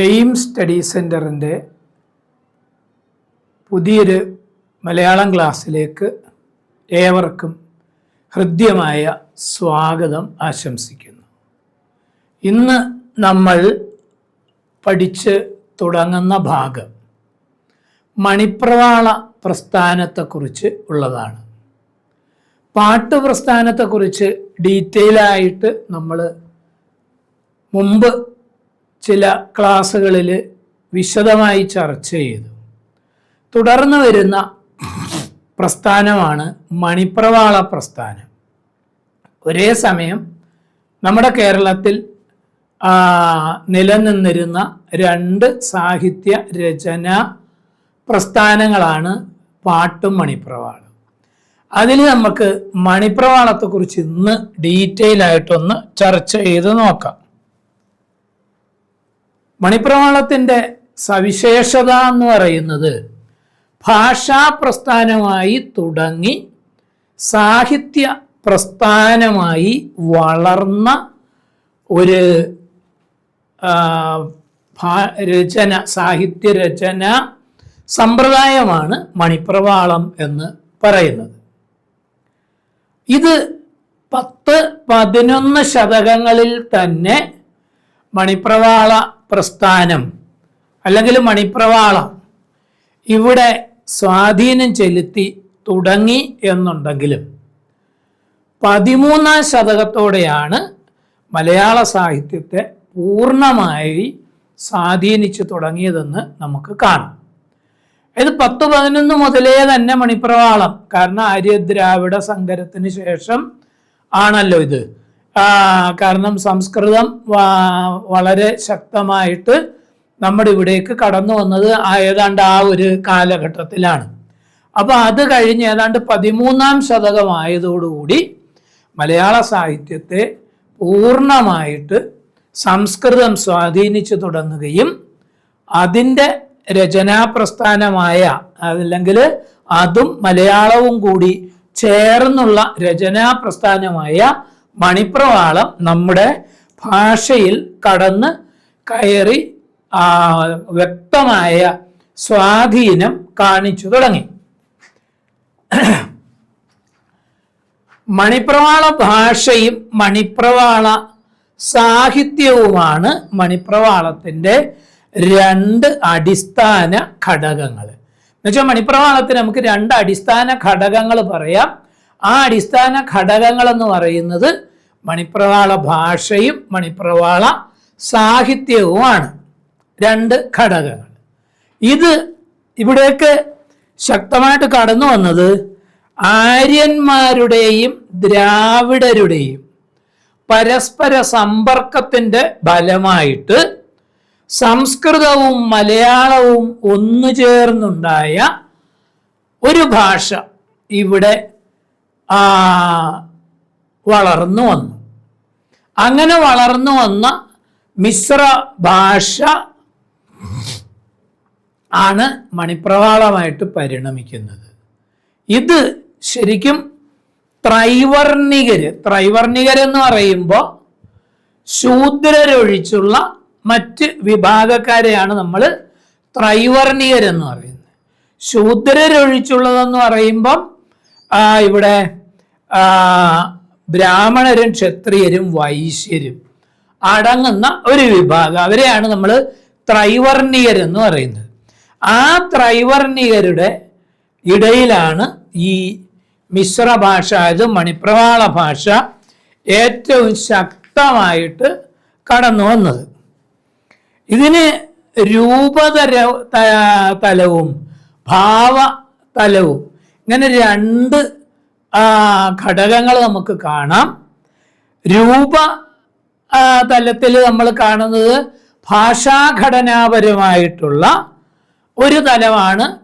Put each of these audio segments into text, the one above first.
Aim study സെന്ററിന്റെ പുതിയൊരു മലയാളം ക്ലാസ്സിലേക്ക് ഏവർക്കും ഹൃദ്യമായ സ്വാഗതം ആശംസിക്കുന്നു. ഇന്ന് നമ്മൾ പഠിച്ച് തുടങ്ങുന്ന ഭാഗം മണിപ്രവാള പ്രസ്ഥാനത്തെക്കുറിച്ച് ഉള്ളതാണ്. പാട്ട് പ്രസ്ഥാനത്തെക്കുറിച്ച് ഡീറ്റെയിൽ ആയിട്ട് നമ്മൾ മുമ്പ് ചില ക്ലാസ്സുകളിൽ വിശദമായി ചർച്ച ചെയ്തു. തുടർന്ന് വരുന്ന പ്രസ്ഥാനമാണ് മണിപ്രവാള പ്രസ്ഥാനം. ഒരേ സമയം നമ്മുടെ കേരളത്തിൽ നിലനിന്നിരുന്ന രണ്ട് സാഹിത്യ രചന പ്രസ്ഥാനങ്ങളാണ് പാട്ടും മണിപ്രവാളം. അതിൽ നമുക്ക് മണിപ്രവാളത്തെക്കുറിച്ച് ഇന്ന് ഡീറ്റെയിൽ ആയിട്ടൊന്ന് ചർച്ച ചെയ്ത് നോക്കാം. മണിപ്രവാളത്തിന്റെ സവിശേഷത എന്ന് പറയുന്നത് ഭാഷാ പ്രസ്ഥാനമായി തുടങ്ങി സാഹിത്യ പ്രസ്ഥാനമായി വളർന്ന ഒരു രചന സാഹിത്യ രചന സമ്പ്രദായമാണ് മണിപ്രവാളം എന്ന് പറയുന്നത്. ഇത് പത്ത് പതിനൊന്ന് ശതകങ്ങളിൽ തന്നെ മണിപ്രവാള പ്രസ്ഥാനം അല്ലെങ്കിൽ മണിപ്രവാളം ഇവിടെ സ്വാധീനം ചെലുത്തി തുടങ്ങി എന്നുണ്ടെങ്കിലും പതിമൂന്നാം ശതകത്തോടെയാണ് മലയാള സാഹിത്യത്തെ പൂർണമായി സ്വാധീനിച്ചു തുടങ്ങിയതെന്ന് നമുക്ക് കാണാം. ഇത് പത്ത് പതിനൊന്ന് മുതലേ തന്നെ മണിപ്രവാളം. കാരണം ആര്യദ്രാവിഡ സങ്കരത്തിന് ശേഷം ആണല്ലോ ഇത്. കാരണം സംസ്കൃതം വളരെ ശക്തമായിട്ട് നമ്മുടെ ഇവിടേക്ക് കടന്നു വന്നത് ഏതാണ്ട് ആ ഒരു കാലഘട്ടത്തിലാണ്. അപ്പോൾ അത് കഴിഞ്ഞ് ഏതാണ്ട് പതിമൂന്നാം ശതകമായതോടുകൂടി മലയാള സാഹിത്യത്തെ പൂർണമായിട്ട് സംസ്കൃതം സ്വാധീനിച്ചു തുടങ്ങുകയും അതിന്റെ രചനാപ്രസ്ഥാനമായ അല്ലെങ്കിൽ അതും മലയാളവും കൂടി ചേർന്നുള്ള രചനാപ്രസ്ഥാനമായ മണിപ്രവാളം നമ്മുടെ ഭാഷയിൽ കടന്ന് കയറി വ്യക്തമായ സ്വാധീനം കാണിച്ചു തുടങ്ങി. മണിപ്രവാള ഭാഷയും മണിപ്രവാള സാഹിത്യവുമാണ് മണിപ്രവാളത്തിന്റെ രണ്ട് അടിസ്ഥാന ഘടകങ്ങൾ. എന്നുവെച്ചാൽ മണിപ്രവാളത്തിന് നമുക്ക് രണ്ട് അടിസ്ഥാന ഘടകങ്ങൾ പറയാം. ആ അടിസ്ഥാന ഘടകങ്ങൾ എന്ന് പറയുന്നത് മണിപ്രവാള ഭാഷയും മണിപ്രവാള സാഹിത്യവുമാണ്. രണ്ട് ഘടകങ്ങൾ. ഇത് ഇവിടേക്ക് ശക്തമായിട്ട് കടന്നു വന്നത് ആര്യന്മാരുടെയും ദ്രാവിഡരുടെയും പരസ്പര സമ്പർക്കത്തിന്റെ ഫലമായിട്ട് സംസ്കൃതവും മലയാളവും ഒന്നു ചേർന്നുണ്ടായ ഒരു ഭാഷ ഇവിടെ വളർന്നു വന്നു. അങ്ങനെ വളർന്നു വന്ന മിശ്ര ഭാഷ ആണ് മണിപ്രവാളമായിട്ട് പരിണമിക്കുന്നത്. ഇത് ശരിക്കും ത്രൈവർണികര് ത്രൈവർണികരെന്ന് പറയുമ്പോൾ ശൂദ്രരൊഴിച്ചുള്ള മറ്റ് വിഭാഗക്കാരെയാണ് നമ്മൾ ത്രൈവർണികരെന്ന് പറയുന്നത്. ശൂദ്രരൊഴിച്ചുള്ളതെന്ന് പറയുമ്പം ഇവിടെ ബ്രാഹ്മണരും ക്ഷത്രിയരും വൈശ്യരും അടങ്ങുന്ന ഒരു വിഭാഗം. അവരെയാണ് നമ്മൾ ത്രൈവർണികരെന്ന് പറയുന്നത്. ആ ത്രൈവർണികരുടെ ഇടയിലാണ് ഈ മിശ്ര ഭാഷ അതായത് മണിപ്രവാള ഭാഷ ഏറ്റവും ശക്തമായിട്ട് കടന്നു വന്നത്. ഇതിന് രൂപതര തലവും ഭാവതലവും ഇങ്ങനെ രണ്ട് ഘടകങ്ങൾ നമുക്ക് കാണാം. രൂപ തലത്തിൽ നമ്മൾ കാണുന്നത് ഭാഷാഘടനാപരമായിട്ടുള്ള ഒരു തലമാണ്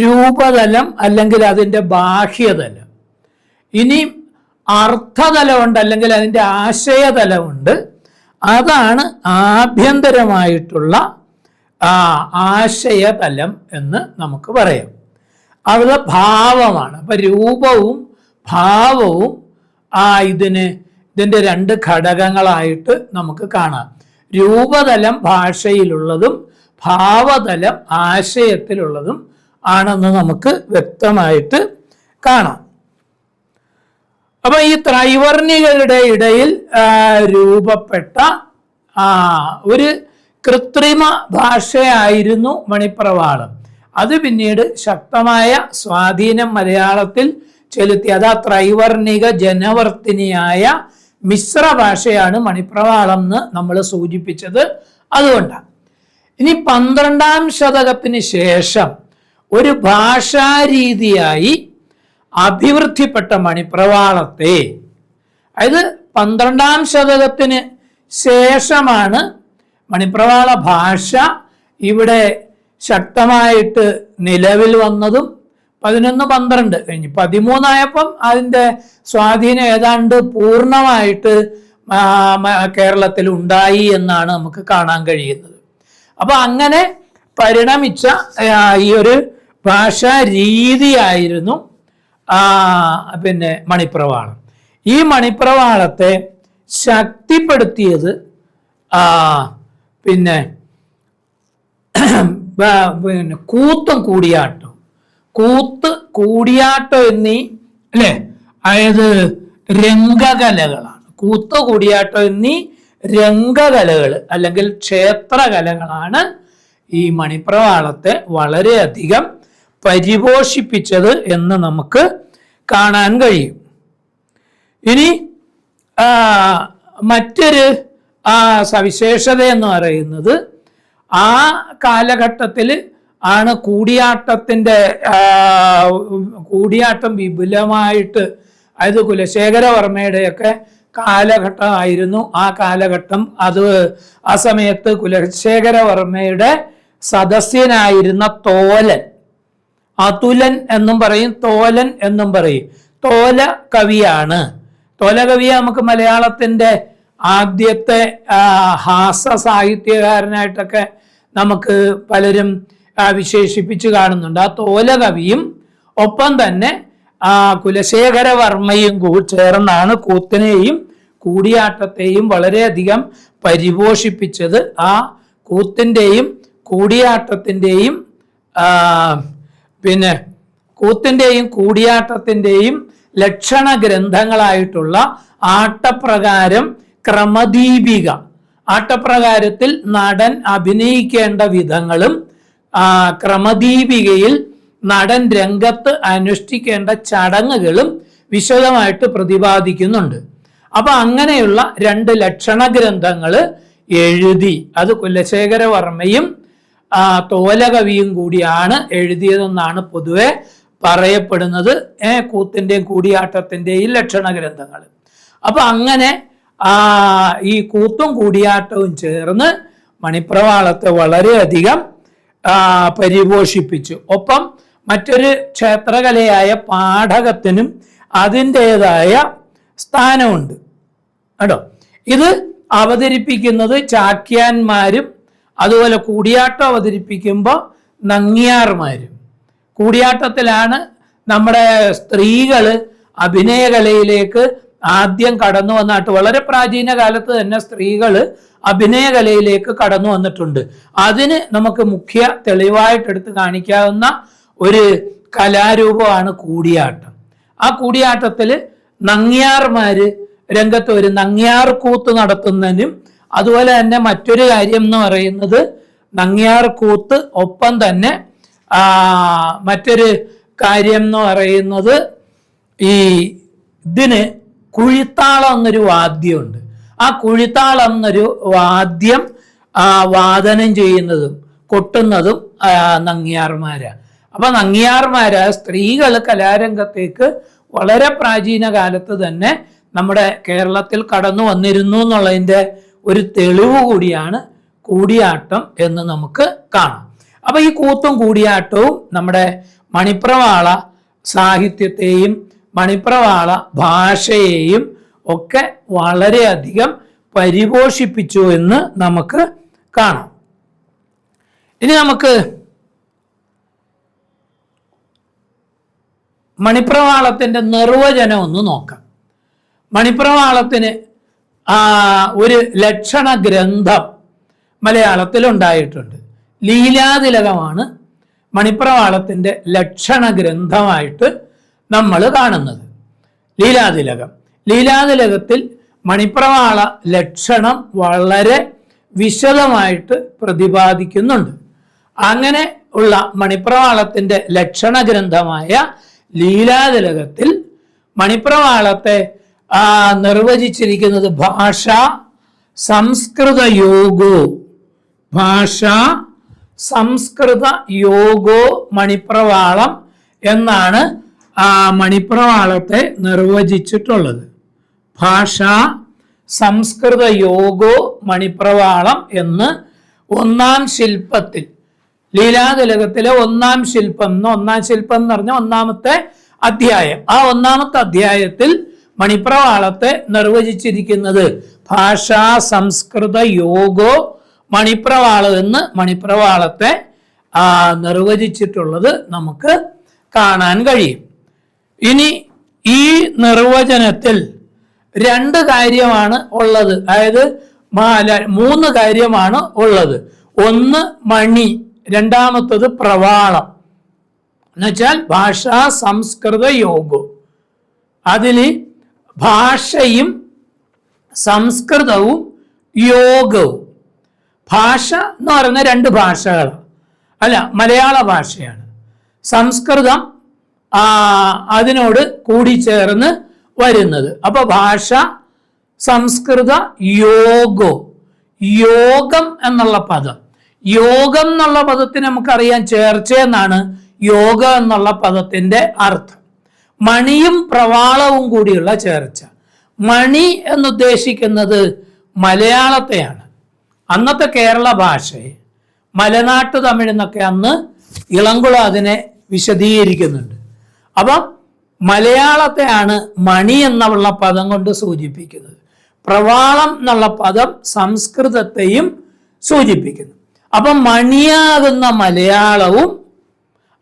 രൂപതലം അല്ലെങ്കിൽ അതിന്റെ ബാഹ്യതലം. ഇനി അർത്ഥതലമുണ്ട് അല്ലെങ്കിൽ അതിന്റെ ആശയതലമുണ്ട് അതാണ് ആഭ്യന്തരമായിട്ടുള്ള ആശയതലം എന്ന് നമുക്ക് പറയാം. അവിടെ ഭാവമാണ്. അപ്പം രൂപവും ഭാവവും ആ ഇതിന് ഇതിന്റെ രണ്ട് ഘടകങ്ങളായിട്ട് നമുക്ക് കാണാം. രൂപതലം ഭാഷയിലുള്ളതും ഭാവതലം ആശയത്തിലുള്ളതും ആണെന്ന് നമുക്ക് വ്യക്തമായിട്ട് കാണാം. അപ്പൊ ഈ ത്രൈവർണികളുടെ ഇടയിൽ രൂപപ്പെട്ട ഒരു കൃത്രിമ ഭാഷയായിരുന്നു മണിപ്രവാളം. അത് പിന്നീട് ശക്തമായ സ്വാധീനം മലയാളത്തിൽ ചെലുത്തി. അത് ആ ത്രൈവർണിക ജനവർത്തിനിയായ മിശ്ര ഭാഷയാണ് മണിപ്രവാളം എന്ന് നമ്മൾ സൂചിപ്പിച്ചത്. അതുകൊണ്ടാണ്. ഇനി പന്ത്രണ്ടാം ശതകത്തിന് ശേഷം ഒരു ഭാഷാരീതിയായി അഭിവൃദ്ധിപ്പെട്ട മണിപ്രവാളത്തെ അതായത് പന്ത്രണ്ടാം ശതകത്തിന് ശേഷമാണ് മണിപ്രവാള ഭാഷ ഇവിടെ ശക്തമായിട്ട് നിലവിൽ വന്നതും പതിനൊന്ന് പന്ത്രണ്ട് കഴിഞ്ഞ്. പതിമൂന്നായപ്പം അതിന്റെ സ്വാധീനം ഏതാണ്ട് പൂർണമായിട്ട് കേരളത്തിൽ ഉണ്ടായി എന്നാണ് നമുക്ക് കാണാൻ കഴിയുന്നത്. അപ്പൊ അങ്ങനെ പരിണമിച്ച ഈ ഒരു ഭാഷാ രീതിയായിരുന്നു പിന്നെ മണിപ്രവാളം. ഈ മണിപ്രവാളത്തെ ശക്തിപ്പെടുത്തിയത് പിന്നെ പിന്നെ കൂത്തും കൂടിയാട്ടം. കൂത്ത് കൂടിയാട്ടം എന്നീ അല്ലേ? അതായത് രംഗകലകളാണ്. കൂത്ത് കൂടിയാട്ടം എന്നീ രംഗകലകൾ അല്ലെങ്കിൽ ക്ഷേത്രകലകളാണ് ഈ മണിപ്രവാളത്തെ വളരെയധികം പരിപോഷിപ്പിച്ചത് എന്ന് നമുക്ക് കാണാൻ കഴിയും. ഇനി മറ്റൊരു സവിശേഷത എന്ന് പറയുന്നത് ആ കാലഘട്ടത്തിൽ ആണ് കൂടിയാട്ടത്തിന്റെ കൂടിയാട്ടം വിപുലമായിട്ട്. അതായത് കുലശേഖരവർമ്മയുടെയൊക്കെ കാലഘട്ടമായിരുന്നു ആ കാലഘട്ടം. അത് ആ സമയത്ത് കുലശേഖരവർമ്മയുടെ സദസ്യനായിരുന്ന തോലൻ. അതുലൻ എന്നും പറയും തോലൻ എന്നും പറയും. തോല കവിയാണ്. തോല കവിയെ നമുക്ക് മലയാളത്തിന്റെ ആദ്യത്തെ ഹാസ്യ ഹാസ സാഹിത്യകാരനായിട്ടൊക്കെ നമുക്ക് പലരും വിശേഷിപ്പിച്ച് കാണുന്നുണ്ട്. ആ തോലകവിയും ഒപ്പം തന്നെ ആ കുലശേഖരവർമ്മയും ചേർന്നാണ് കൂത്തിനെയും കൂടിയാട്ടത്തെയും വളരെയധികം പരിപോഷിപ്പിച്ചത്. ആ കൂത്തിന്റെയും കൂടിയാട്ടത്തിന്റെയും പിന്നെ കൂത്തിന്റെയും കൂടിയാട്ടത്തിന്റെയും ലക്ഷണ ഗ്രന്ഥങ്ങളായിട്ടുള്ള ആട്ടപ്രകാരം ക്രമദീപിക. ആട്ടപ്രകാരത്തിൽ നടൻ അഭിനയിക്കേണ്ട വിധങ്ങളും ക്രമദീപികയിൽ നടൻ രംഗത്ത് അനുഷ്ഠിക്കേണ്ട ചടങ്ങുകളും വിശദമായിട്ട് പ്രതിപാദിക്കുന്നുണ്ട്. അപ്പൊ അങ്ങനെയുള്ള രണ്ട് ലക്ഷണ ഗ്രന്ഥങ്ങൾ എഴുതി അത് കുലശേഖരവർമ്മയും തോലകവിയും കൂടിയാണ് എഴുതിയതെന്നാണ് പൊതുവെ പറയപ്പെടുന്നത്. ഏ കൂത്തിന്റെയും കൂടിയാട്ടത്തിന്റെയും ലക്ഷണ ഗ്രന്ഥങ്ങൾ അപ്പൊ അങ്ങനെ ഈ കൂത്തും കൂടിയാട്ടവും ചേർന്ന് മണിപ്രവാളത്തെ വളരെയധികം പരിപോഷിപ്പിച്ചു. ഒപ്പം മറ്റൊരു ക്ഷേത്രകലയായ പാഠകത്തിനും അതിന്റെതായ സ്ഥാനമുണ്ട്. കേട്ടോ ഇത് അവതരിപ്പിക്കുന്നത് ചാക്യാന്മാരും അതുപോലെ കൂടിയാട്ടം അവതരിപ്പിക്കുമ്പോൾ നങ്ങിയാർമാരും. കൂടിയാട്ടത്തിലാണ് നമ്മുടെ സ്ത്രീകൾ അഭിനയകലയിലേക്ക് ആദ്യം കടന്നു വന്നിട്ട് വളരെ പ്രാചീന കാലത്ത് തന്നെ സ്ത്രീകൾ അഭിനയകലയിലേക്ക് കടന്നു വന്നിട്ടുണ്ട്. അതിന് നമുക്ക് മുഖ്യ തെളിവായിട്ട് എടുത്ത് കാണിക്കാവുന്ന ഒരു കലാരൂപമാണ് കൂടിയാട്ടം. ആ കൂടിയാട്ടത്തിൽ നങ്ങിയാർമാര് രംഗത്ത് ഒരു നങ്ങിയാർ കൂത്ത് നടത്തുന്നതിനും അതുപോലെ തന്നെ മറ്റൊരു കാര്യം എന്ന് പറയുന്നത് നങ്ങിയാർ കൂത്ത് ഒപ്പം തന്നെ മറ്റൊരു കാര്യം എന്ന് പറയുന്നത് ഈ ഇതിന് കുഴിത്താളം എന്നൊരു വാദ്യമുണ്ട്. ആ കുഴിത്താളം എന്നൊരു വാദ്യം വാദനം ചെയ്യുന്നതും കൊട്ടുന്നതും നങ്ങിയാർമാരാണ് നങ്ങിയാർമാരാ. അപ്പൊ നങ്ങിയാർമാര് സ്ത്രീകൾ കലാരംഗത്തേക്ക് വളരെ പ്രാചീന കാലത്ത് തന്നെ നമ്മുടെ കേരളത്തിൽ കടന്നു വന്നിരുന്നു എന്നുള്ളതിന്റെ ഒരു തെളിവ് കൂടിയാണ് കൂടിയാട്ടം എന്ന് നമുക്ക് കാണാം. അപ്പൊ ഈ കൂത്തും കൂടിയാട്ടവും നമ്മുടെ മണിപ്രവാള സാഹിത്യത്തെയും മണിപ്രവാള ഭാഷയെയും ഒക്കെ വളരെയധികം പരിപോഷിപ്പിച്ചു എന്ന് നമുക്ക് കാണാം. ഇനി നമുക്ക് മണിപ്രവാളത്തിന്റെ നിർവചനം ഒന്ന് നോക്കാം. മണിപ്രവാളത്തിന് ഒരു ലക്ഷണ ഗ്രന്ഥം മലയാളത്തിൽ ഉണ്ടായിട്ടുണ്ട് ലീലാതിലകമാണ് മണിപ്രവാളത്തിന്റെ ലക്ഷണ ഗ്രന്ഥമായിട്ട് നമ്മൾ കാണുന്നത്. ലീലാതിലകം. ലീലാതിലകത്തിൽ മണിപ്രവാള ലക്ഷണം വളരെ വിശദമായിട്ട് പ്രതിപാദിക്കുന്നുണ്ട്. അങ്ങനെ ഉള്ള മണിപ്രവാളത്തിന്റെ ലക്ഷണ ഗ്രന്ഥമായ ലീലാതിലകത്തിൽ മണിപ്രവാളത്തെ നിർവചിച്ചിരിക്കുന്നത് ഭാഷ സംസ്കൃത യോഗോ. ഭാഷ സംസ്കൃത യോഗോ മണിപ്രവാളം എന്നാണ് മണിപ്രവാളത്തെ നിർവചിച്ചിട്ടുള്ളത്. ഭാഷ സംസ്കൃത യോഗോ മണിപ്രവാളം എന്ന് ഒന്നാം ശില്പത്തിൽ. ലീലാതിലകത്തിലെ ഒന്നാം ശില്പം എന്ന് ഒന്നാം ശില്പം എന്ന് പറഞ്ഞ ഒന്നാമത്തെ അധ്യായം. ആ ഒന്നാമത്തെ അധ്യായത്തിൽ മണിപ്രവാളത്തെ നിർവചിച്ചിരിക്കുന്നത് ഭാഷ സംസ്കൃത യോഗോ മണിപ്രവാളം എന്ന് മണിപ്രവാളത്തെ ആ, നിർവചിച്ചിട്ടുള്ളത് നമുക്ക് കാണാൻ കഴിയും. ഇനി ഈ നിർവചനത്തിൽ രണ്ട് കാര്യമാണ് ഉള്ളത്. അതായത് മൂന്ന് കാര്യമാണ് ഉള്ളത്. ഒന്ന് മണി രണ്ടാമത്തത് പ്രവാളം. എന്നുവെച്ചാൽ ഭാഷ സംസ്കൃത യോഗം. അതിൽ ഭാഷയും സംസ്കൃതവും യോഗവും. ഭാഷ എന്ന് പറയുന്ന രണ്ട് ഭാഷകളാണ്. അല്ല മലയാള ഭാഷയാണ്. സംസ്കൃതം അതിനോട് കൂടി ചേർന്ന് വരുന്നത്. അപ്പൊ ഭാഷ സംസ്കൃത യോഗോ. യോഗം എന്നുള്ള പദം. യോഗം എന്നുള്ള പദത്തിന് നമുക്കറിയാം ചേർച്ച എന്നാണ്. യോഗ എന്നുള്ള പദത്തിന്റെ അർത്ഥം. മണിയും പ്രവാളവും കൂടിയുള്ള ചേർച്ച. മണി എന്നുദ്ദേശിക്കുന്നത് മലയാളത്തെയാണ്. അന്നത്തെ കേരള ഭാഷയെ. മലനാട്ടു തമിഴ് എന്നൊക്കെ അന്ന് ഇളങ്കുള അതിനെ വിശദീകരിക്കുന്നുണ്ട്. അപ്പം മലയാളത്തെയാണ് മണി എന്നുള്ള പദം കൊണ്ട് സൂചിപ്പിക്കുന്നത്. പ്രവാളം എന്നുള്ള പദം സംസ്കൃതത്തെയും സൂചിപ്പിക്കുന്നു. അപ്പം മണിയാകുന്ന മലയാളവും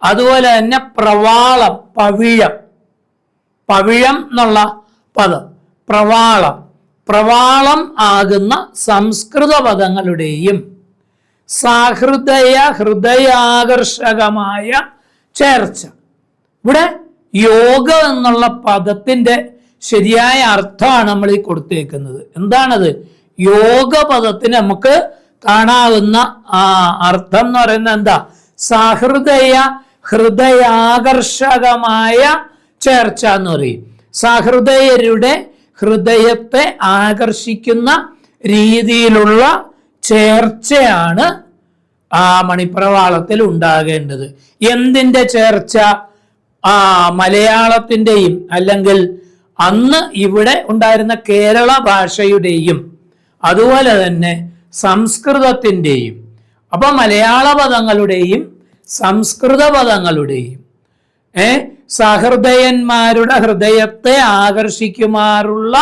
അതുപോലെ തന്നെ പ്രവാളം പവിഴം പവിഴം എന്നുള്ള പദം പ്രവാളം പ്രവാളം ആകുന്ന സംസ്കൃത പദങ്ങളുടെയും സാഹൃദയ ഹൃദയാകർഷകമായ ചേർച്ച. ഇവിടെ യോഗ എന്നുള്ള പദത്തിന്റെ ശരിയായ അർത്ഥമാണ് നമ്മൾ ഈ കൊടുത്തേക്കുന്നത്. എന്താണത്? യോഗ പദത്തിന് നമുക്ക് കാണാവുന്ന അർത്ഥം എന്ന് പറയുന്നത് എന്താ? സഹൃദയ ഹൃദയാകർഷകമായ ചേർച്ച എന്ന് പറയും. സഹൃദയരുടെ ഹൃദയത്തെ ആകർഷിക്കുന്ന രീതിയിലുള്ള ചേർച്ചയാണ് ആ മണിപ്രവാളത്തിൽ ഉണ്ടാകേണ്ടത്. എന്തിന്റെ ചേർച്ച? ആ മലയാളത്തിന്റെയും അല്ലെങ്കിൽ അന്ന് ഇവിടെ ഉണ്ടായിരുന്ന കേരള ഭാഷയുടെയും അതുപോലെ തന്നെ സംസ്കൃതത്തിന്റെയും അപ്പൊ മലയാള പദങ്ങളുടെയും സംസ്കൃത പദങ്ങളുടെയും ഏ സഹൃദയന്മാരുടെ ഹൃദയത്തെ ആകർഷിക്കുമാറുള്ള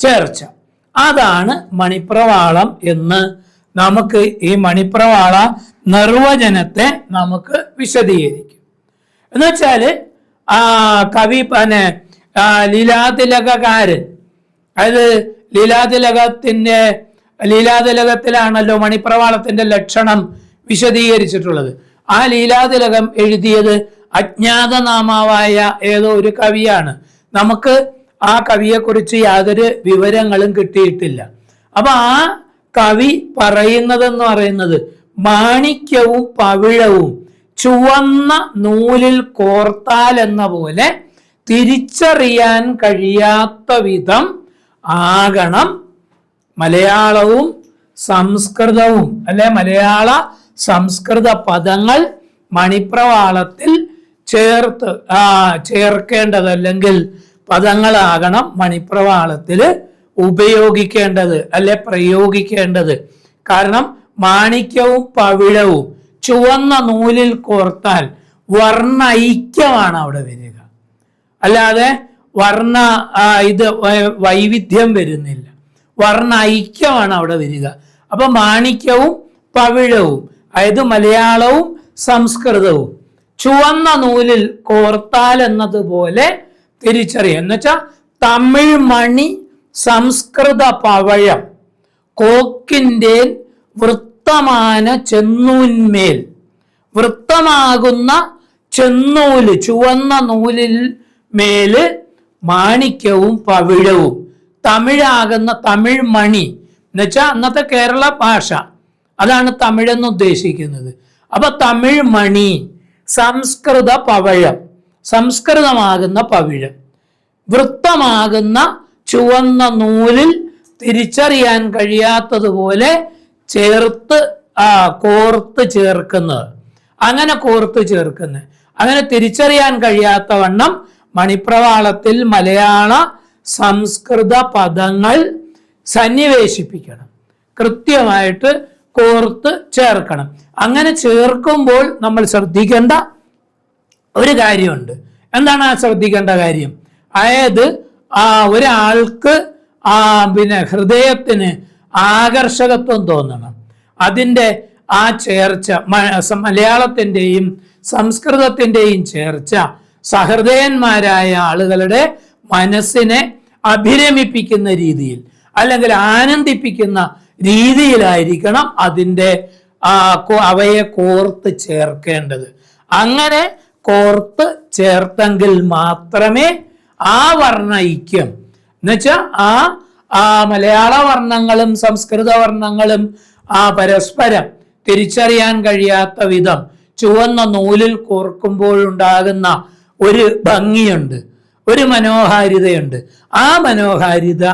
ചേർച്ച. അതാണ് മണിപ്രവാളം എന്ന് നമുക്ക് ഈ മണിപ്രവാള നിർവചനത്തെ നമുക്ക് വിശദീകരിക്കും. എന്ന് വെച്ചാൽ ആ കവി പിന്നെ ലീലാതിലകാര് അതായത് ലീലാതിലകത്തിന്റെ ലീലാതിലകത്തിലാണല്ലോ മണിപ്രവാളത്തിന്റെ ലക്ഷണം വിശദീകരിച്ചിട്ടുള്ളത്. ആ ലീലാതിലകം എഴുതിയത് അജ്ഞാതനാമാവായ ഏതോ ഒരു കവിയാണ്. നമുക്ക് ആ കവിയെക്കുറിച്ച് യാതൊരു വിവരങ്ങളും കിട്ടിയിട്ടില്ല. അപ്പൊ ആ കവി പറയുന്നതെന്ന് പറയുന്നത് മാണിക്യവും പവിഴവും. ചുവന്ന നൂലിൽ കോർത്താൽ എന്ന പോലെ തിരിച്ചറിയാൻ കഴിയാത്ത വിധം ആകണം മലയാളവും സംസ്കൃതവും അല്ലെ? മലയാള സംസ്കൃത പദങ്ങൾ മണിപ്രവാളത്തിൽ ചേർത്ത് ആ ചേർക്കേണ്ടത് അല്ലെങ്കിൽ പദങ്ങളാകണം മണിപ്രവാളത്തിൽ ഉപയോഗിക്കേണ്ടത് അല്ലെ? പ്രയോഗിക്കേണ്ടത്. കാരണം മാണിക്യവും പവിഴവും ചുവന്ന നൂലിൽ കോർത്താൽ വർണ ഐക്യമാണ് അവിടെ വരിക. അല്ലാതെ വർണ ഇത് വൈവിധ്യം വരുന്നില്ല. വർണ ഐക്യമാണ് അവിടെ വരിക. അപ്പൊ മാണിക്യവും പവിഴവും അതായത് മലയാളവും സംസ്കൃതവും ചുവന്ന നൂലിൽ കോർത്താൽ എന്നതുപോലെ തിരിച്ചറിയ. എന്ന് വെച്ചാൽ തമിഴ് മണി സംസ്കൃത പവഴം കോക്കിന്റെ വൃത്തമാന ചെന്നൂന്മേൽ. വൃത്തമാകുന്ന ചെന്നൂൽ ചുവന്ന നൂലിൽ മേൽ മാണിക്യവും പവിഴവും. തമിഴാകുന്ന തമിഴ് മണി എന്നുവെച്ചാൽ അന്നത്തെ കേരള ഭാഷ. അതാണ് തമിഴെന്ന് ഉദ്ദേശിക്കുന്നത്. അപ്പൊ തമിഴ് മണി സംസ്കൃത പവഴം. സംസ്കൃതമാകുന്ന പവിഴം. വൃത്തമാകുന്ന ചുവന്ന നൂലിൽ തിരിച്ചറിയാൻ കഴിയാത്തതുപോലെ ചേർത്ത് ആ കോർത്ത് ചേർക്കുന്നത് അങ്ങനെ കോർത്ത് ചേർക്കുന്നത് അങ്ങനെ തിരിച്ചറിയാൻ കഴിയാത്ത വണ്ണം മണിപ്രവാളത്തിൽ മലയാള സംസ്കൃത പദങ്ങൾ സന്നിവേശിപ്പിക്കണം. കൃത്യമായിട്ട് കോർത്ത് ചേർക്കണം. അങ്ങനെ ചേർക്കുമ്പോൾ നമ്മൾ ശ്രദ്ധിക്കേണ്ട ഒരു കാര്യമുണ്ട്. എന്താണ് ആ ശ്രദ്ധിക്കേണ്ട കാര്യം? അതായത് ആ ഒരാൾക്ക് ആ പിന്നെ ഹൃദയത്തിന് ആകർഷകത്വം തോന്നണം. അതിന്റെ ആ ചേർച്ച മലയാളത്തിന്റെയും സംസ്കൃതത്തിന്റെയും ചേർച്ച സഹൃദയന്മാരായ ആളുകളുടെ മനസ്സിനെ അഭിരമിപ്പിക്കുന്ന രീതിയിൽ അല്ലെങ്കിൽ ആനന്ദിപ്പിക്കുന്ന രീതിയിലായിരിക്കണം അതിന്റെ അവയെ കോർത്ത് ചേർക്കേണ്ടത്. അങ്ങനെ കോർത്ത് ചേർത്തെങ്കിൽ മാത്രമേ ആ വർണ ഐക്യം എന്നുവെച്ചാൽ ആ ആ മലയാള വർണങ്ങളും സംസ്കൃത വർണങ്ങളും ആ പരസ്പരം തിരിച്ചറിയാൻ കഴിയാത്ത വിധം ചുവന്ന നൂലിൽ കോർക്കുമ്പോഴുണ്ടാകുന്ന ഒരു ഭംഗിയുണ്ട് ഒരു മനോഹാരിതയുണ്ട്. ആ മനോഹാരിത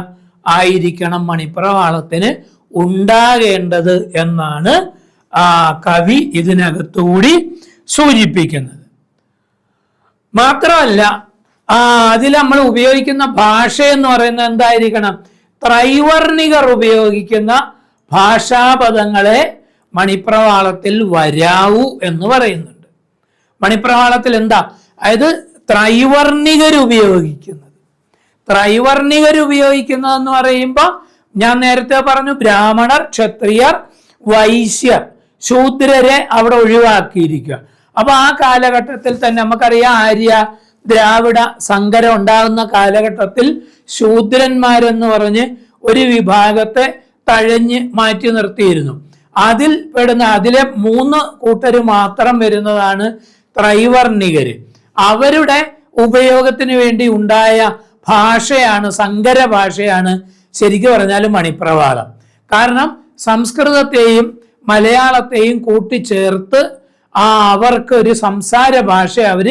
ആയിരിക്കണം മണിപ്രവാളത്തിന് ഉണ്ടാകേണ്ടത് എന്നാണ് ആ കവി ഇതിനകത്തുകൂടി സൂചിപ്പിക്കുന്നത്. മാത്രമല്ല ആ അതിൽ നമ്മൾ ഉപയോഗിക്കുന്ന ഭാഷ എന്ന് പറയുന്നത് എന്തായിരിക്കണം? ത്രൈവർണികർ ഉപയോഗിക്കുന്ന ഭാഷാപദങ്ങളെ മണിപ്രവാളത്തിൽ വരാവൂ എന്ന് പറയുന്നുണ്ട്. മണിപ്രവാളത്തിൽ എന്താ? അതായത് ത്രൈവർണികർ ഉപയോഗിക്കുന്നത്. ത്രൈവർണികർ ഉപയോഗിക്കുന്നതെന്ന് പറയുമ്പോൾ ഞാൻ നേരത്തെ പറഞ്ഞു ബ്രാഹ്മണർ ക്ഷത്രിയർ വൈശ്യർ ശൂദ്രരെ അവിടെ ഒഴിവാക്കിയിരിക്കുക. അപ്പൊ ആ കാലഘട്ടത്തിൽ തന്നെ നമുക്കറിയാം ആര്യ ദ്രാവിഡ സങ്കരം ഉണ്ടാകുന്ന കാലഘട്ടത്തിൽ ശൂദ്രന്മാരെന്ന് പറഞ്ഞ് ഒരു വിഭാഗത്തെ തഴഞ്ഞ് മാറ്റി നിർത്തിയിരുന്നു. അതിൽ പെടുന്ന അതിലെ മൂന്ന് കൂട്ടർ മാത്രം വരുന്നതാണ് ത്രൈവർണികർ അവരുടെ ഉപയോഗത്തിന് വേണ്ടി ഉണ്ടായ ഭാഷയാണ് സങ്കര ഭാഷയാണ് ശരിക്കും പറഞ്ഞാൽ മണിപ്രവാളം. കാരണം സംസ്കൃതത്തെയും മലയാളത്തെയും കൂട്ടിച്ചേർത്ത് ആ അവർക്ക് ഒരു സംസാര ഭാഷ അവർ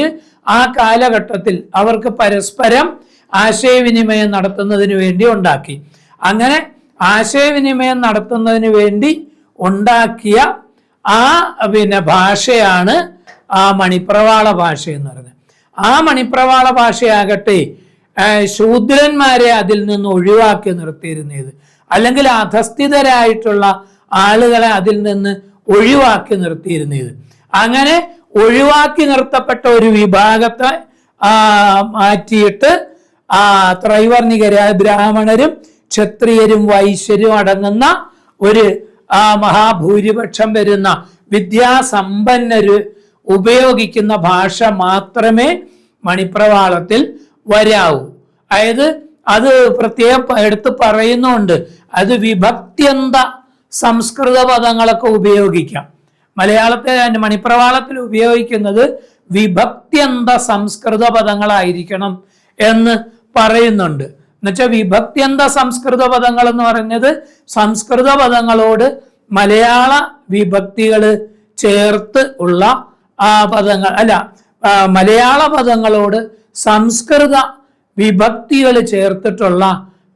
ആ കാലഘട്ടത്തിൽ അവർക്ക് പരസ്പരം ആശയവിനിമയം നടത്തുന്നതിന് വേണ്ടി ഉണ്ടാക്കി. അങ്ങനെ ആശയവിനിമയം നടത്തുന്നതിന് വേണ്ടി ഉണ്ടാക്കിയ ആ പിന്നെ ഭാഷയാണ് ആ മണിപ്രവാള ഭാഷ എന്ന് പറയുന്നത്. ആ മണിപ്രവാള ഭാഷയാകട്ടെ ശൂദ്രന്മാരെ അതിൽ നിന്ന് ഒഴിവാക്കി നിർത്തിയിരുന്നത്. അല്ലെങ്കിൽ അധസ്ഥിതരായിട്ടുള്ള ആളുകളെ അതിൽ നിന്ന് ഒഴിവാക്കി നിർത്തിയിരുന്നത്. അങ്ങനെ ഒഴിവാക്കി നിർത്തപ്പെട്ട ഒരു വിഭാഗത്തെ മാറ്റിയിട്ട് ആ ത്രൈവർണികരായ ബ്രാഹ്മണരും ക്ഷത്രിയരും വൈശ്യരും അടങ്ങുന്ന ഒരു ആ മഹാഭൂരിപക്ഷം വരുന്ന വിദ്യാസമ്പന്നര് ഉപയോഗിക്കുന്ന ഭാഷ മാത്രമേ മണിപ്രവാളത്തിൽ വരാവൂ. അതായത് അത് പ്രത്യേകം എടുത്ത് പറയുന്നുണ്ട്. അത് വിഭക്ത്യന്ത സംസ്കൃത പദങ്ങളൊക്കെ ഉപയോഗിക്കാം. മലയാളത്തെ അതിന്റെ മണിപ്രവാളത്തിൽ ഉപയോഗിക്കുന്നത് വിഭക്ത്യന്ത സംസ്കൃത പദങ്ങളായിരിക്കണം എന്ന് പറയുന്നുണ്ട്. എന്നുവെച്ചാൽ വിഭക്ത്യന്ത സംസ്കൃത പദങ്ങൾ എന്ന് പറയുന്നത് സംസ്കൃത പദങ്ങളോട് മലയാള വിഭക്തികൾ ചേർത്ത് ഉള്ള ആ പദങ്ങൾ അല്ല മലയാള പദങ്ങളോട് സംസ്കൃത വിഭക്തികൾ ചേർത്തിട്ടുള്ള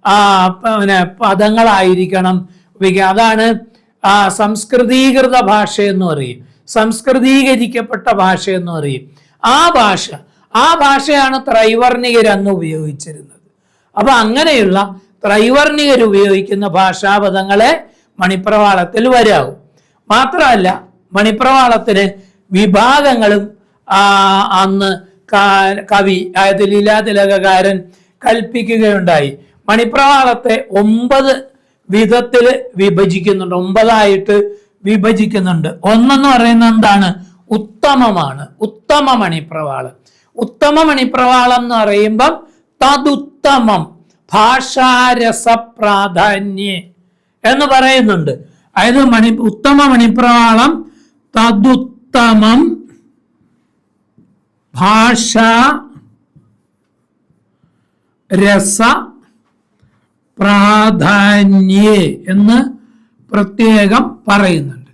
ആ പിന്നെ പദങ്ങളായിരിക്കണം. അതാണ് ആ സംസ്കൃതീകൃത ഭാഷ എന്ന് പറയും സംസ്കൃതീകരിക്കപ്പെട്ട ഭാഷ എന്ന് പറയും ആ ഭാഷ ആ ഭാഷയാണ് ത്രൈവർണികർ അന്ന് ഉപയോഗിച്ചിരുന്നത്. അപ്പൊ അങ്ങനെയുള്ള ത്രൈവർണികർ ഉപയോഗിക്കുന്ന ഭാഷാപദങ്ങളെ മണിപ്രവാളത്തിൽ വരാവും. മാത്രമല്ല മണിപ്രവാളത്തിന് വിഭാഗങ്ങളും അന്ന് കവി അതായത് ലീലാതിലകകാരൻ കൽപ്പിക്കുകയുണ്ടായി. മണിപ്രവാളത്തെ ഒമ്പത് വിധത്തിൽ വിഭജിക്കുന്നുണ്ട്. ഒമ്പതായിട്ട് വിഭജിക്കുന്നുണ്ട്. ഒന്നെന്ന് പറയുന്നത് എന്താണ്? ഉത്തമമാണ്. ഉത്തമ മണിപ്രവാളം ഉത്തമ മണിപ്രവാളം എന്ന് പറയുമ്പം തതുത്തമം ഭാഷാരസപ്രാധാന്യേ എന്ന് പറയുന്നുണ്ട്. അതായത് മണി ഉത്തമ മണിപ്രവാളം തതുത്തമം ഭാഷ രസ പ്രാധാന്യേ എന്ന് പ്രത്യേകം പറയുന്നുണ്ട്.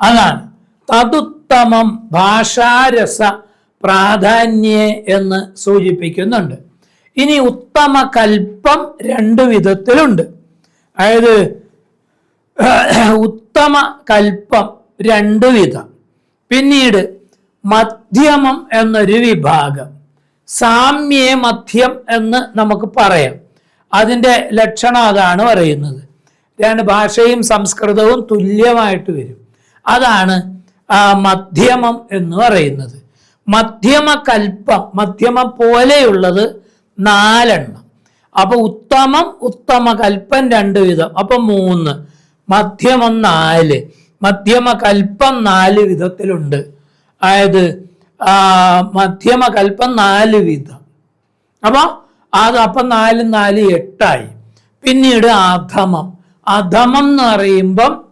അതാണ് തതുത്തമം ഭാഷാരസ പ്രാധാന്യേ എന്ന് സൂചിപ്പിക്കുന്നുണ്ട്. ഇനി ഉത്തമ കൽപ്പം രണ്ട് വിധത്തിലുണ്ട്. അതായത് ഉത്തമ കൽപ്പം രണ്ട് വിധം. പിന്നീട് മധ്യമം എന്നൊരു വിഭാഗം. സാമ്യേ മധ്യം എന്ന് നമുക്ക് പറയാം. അതിന്റെ ലക്ഷണം അതാണ് പറയുന്നത്. രണ്ട് ഭാഷയും സംസ്കൃതവും തുല്യമായിട്ട് വരും. അതാണ് മധ്യമം എന്ന് പറയുന്നത്. മധ്യമ കൽപ്പം മധ്യമം പോലെയുള്ളത് നാലെണ്ണം. അപ്പൊ ഉത്തമം ഉത്തമ കൽപ്പം രണ്ട് വിധം. അപ്പൊ മൂന്ന്. മധ്യമം നാല്. മധ്യമ കൽപ്പം നാല് വിധത്തിലുണ്ട്. അതായത് മധ്യമ കൽപ്പം നാല് വിധം. അപ്പൊ അത് അപ്പം നാല് നാല് എട്ടായി. പിന്നീട് അധമം. അധമം എന്ന് പറയുമ്പം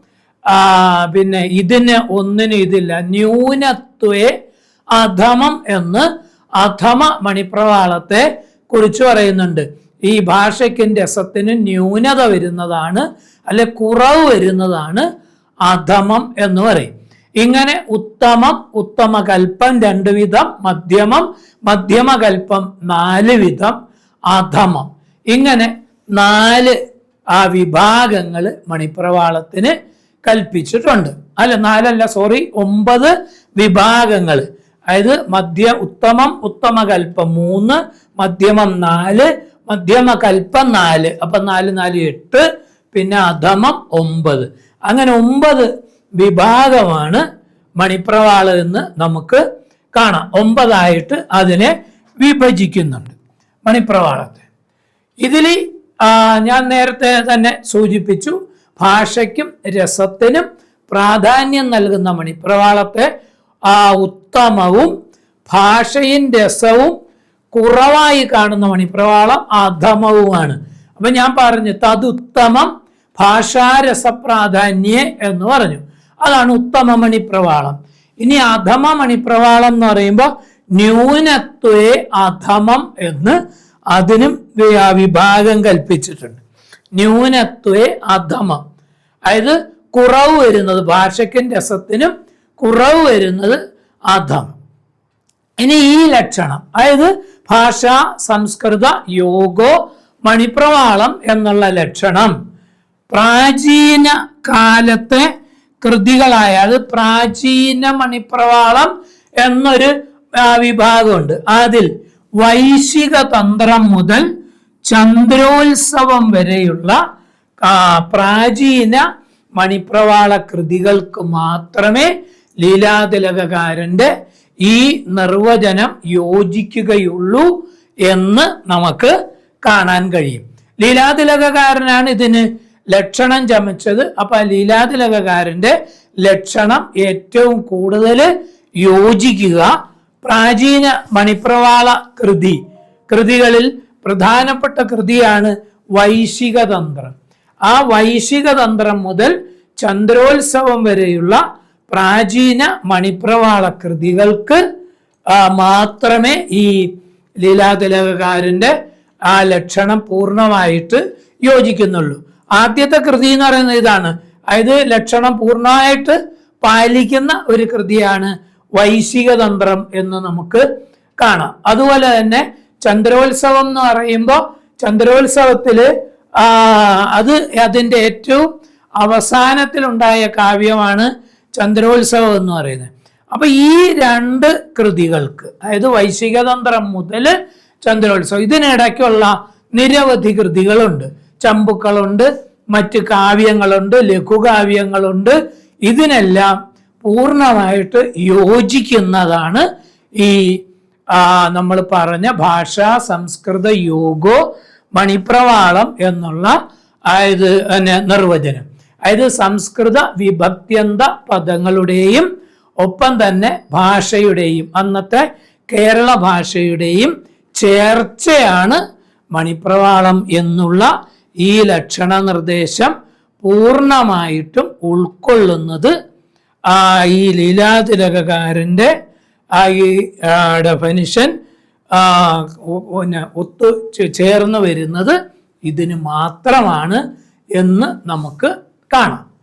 പിന്നെ ഇതിന് ഒന്നിനും ഇതില്ല. ന്യൂനത്വയെ അധമം എന്ന് അധമ മണിപ്രവാളത്തെ കുറിച്ച് പറയുന്നുണ്ട്. ഈ ഭാഷയ്ക്കും രസത്തിന് ന്യൂനത വരുന്നതാണ് അല്ലെ കുറവ് വരുന്നതാണ് അധമം എന്ന് പറയും. ഇങ്ങനെ ഉത്തമം ഉത്തമകൽപ്പം രണ്ട് വിധം. മധ്യമം മധ്യമകൽപ്പം നാല് വിധം. അധമം ഇങ്ങനെ നാല് ആ വിഭാഗങ്ങൾ മണിപ്രവാളത്തിന് കൽപ്പിച്ചിട്ടുണ്ട്. അല്ല നാലല്ല സോറി ഒമ്പത് വിഭാഗങ്ങൾ അതായത് മധ്യ ഉത്തമം ഉത്തമ കൽപ്പം മൂന്ന് മധ്യമം നാല് മധ്യമ കൽപ്പം നാല്. അപ്പം നാല് നാല് എട്ട് പിന്നെ അധമം ഒമ്പത്. അങ്ങനെ ഒമ്പത് വിഭാഗമാണ് മണിപ്രവാളം എന്ന് നമുക്ക് കാണാം. ഒമ്പതായിട്ട് അതിനെ വിഭജിക്കുന്നുണ്ട്. മണിപ്രവാളത്തെ ഇതിൽ ഞാൻ നേരത്തെ തന്നെ സൂചിപ്പിച്ചു ഭാഷയ്ക്കും രസത്തിനും പ്രാധാന്യം നൽകുന്ന മണിപ്രവാളത്തെ ആ ഉത്തമവും ഭാഷയും രസവും കുറവായി കാണുന്ന മണിപ്രവാളം അധമവുമാണ്. അപ്പൊ ഞാൻ പറഞ്ഞു തതുത്തമം ഭാഷാരസപ്രാധാന്യേ എന്ന് പറഞ്ഞു. അതാണ് ഉത്തമ മണിപ്രവാളം ഇനി അധമ മണിപ്രവാളം എന്ന് പറയുമ്പോൾ ന്യൂനത്വേ അധമം എന്ന് അതിനും വിഭാഗം കൽപ്പിച്ചിട്ടുണ്ട്. ന്യൂനത്വേ അധമം. അതായത് കുറവ് വരുന്നത് ഭാഷയ്ക്കും രസത്തിനും കുറവ് വരുന്നത് അധമം ഇനി ഈ ലക്ഷണം അതായത് ഭാഷ സംസ്കൃത യോഗോ മണിപ്രവാളം എന്നുള്ള ലക്ഷണം. പ്രാചീന കാലത്തെ കൃതികളായ അത് പ്രാചീന മണിപ്രവാളം എന്നൊരു വിഭാഗമുണ്ട്. അതിൽ വൈശിക തന്ത്രം മുതൽ ചന്ദ്രോത്സവം വരെയുള്ള പ്രാചീന മണിപ്രവാള കൃതികൾക്ക് മാത്രമേ ലീലാതിലകകാരന്റെ ഈ നിർവചനം യോജിക്കുകയുള്ളൂ എന്ന് നമുക്ക് കാണാൻ കഴിയും. ലീലാതിലകകാരനാണ് ഇതിന് ലക്ഷണം ചമച്ചത്. അപ്പൊ ലീലാതിലകകാരന്റെ ലക്ഷണം ഏറ്റവും കൂടുതൽ യോജിക്കുക പ്രാചീന മണിപ്രവാള കൃതി. കൃതികളിൽ പ്രധാനപ്പെട്ട കൃതിയാണ് വൈശികതന്ത്രം. ആ വൈശികതന്ത്രം മുതൽ ചന്ദ്രോത്സവം വരെയുള്ള പ്രാചീന മണിപ്രവാള കൃതികൾക്ക് മാത്രമേ ഈ ലീലാതിലകാരന്റെ ആ ലക്ഷണം പൂർണമായിട്ട് യോജിക്കുന്നുള്ളൂ. ആദ്യത്തെ കൃതി എന്ന് പറയുന്നത് ഇതാണ്. അതായത് ലക്ഷണം പൂർണമായിട്ട് പാലിക്കുന്ന ഒരു കൃതിയാണ് വൈശിക തന്ത്രം എന്ന് നമുക്ക് കാണാം. അതുപോലെ തന്നെ ചന്ദ്രോത്സവം എന്ന് പറയുമ്പോൾ ചന്ദ്രോത്സവത്തിൽ അത് അതിന്റെ ഏറ്റവും അവസാനത്തിലുണ്ടായ കാവ്യമാണ് ചന്ദ്രോത്സവം എന്ന് പറയുന്നത്. അപ്പൊ ഈ രണ്ട് കൃതികൾക്ക് അതായത് വൈശികതന്ത്രം മുതൽ ചന്ദ്രോത്സവം ഇതിനിടയ്ക്കുള്ള നിരവധി കൃതികളുണ്ട്. ചമ്പുക്കളുണ്ട് മറ്റ് കാവ്യങ്ങളുണ്ട് ലഘുകാവ്യങ്ങളുണ്ട്. ഇതിനെല്ലാം പൂർണമായിട്ട് യോജിക്കുന്നതാണ് ഈ നമ്മൾ പറഞ്ഞ ഭാഷ സംസ്കൃത യോഗോ മണിപ്രവാളം എന്നുള്ള അതായത് നിർവചനം. അതായത് സംസ്കൃത വിഭക്ത്യന്ത പദങ്ങളുടെയും ഒപ്പം തന്നെ ഭാഷയുടെയും അന്നത്തെ കേരള ഭാഷയുടെയും ചേർച്ചയാണ് മണിപ്രവാളം എന്നുള്ള ഈ ലക്ഷണ നിർദ്ദേശം പൂർണമായിട്ടും ഉൾക്കൊള്ളുന്നത് ആ ഈ ലീലാതിലകകാരന്റെ ആ ഈ ഡെഫനിഷൻ പിന്നെ ഒത്തു ചേർന്ന് വരുന്നത് ഇതിന് മാത്രമാണ് എന്ന് നമുക്ക് കാണാം.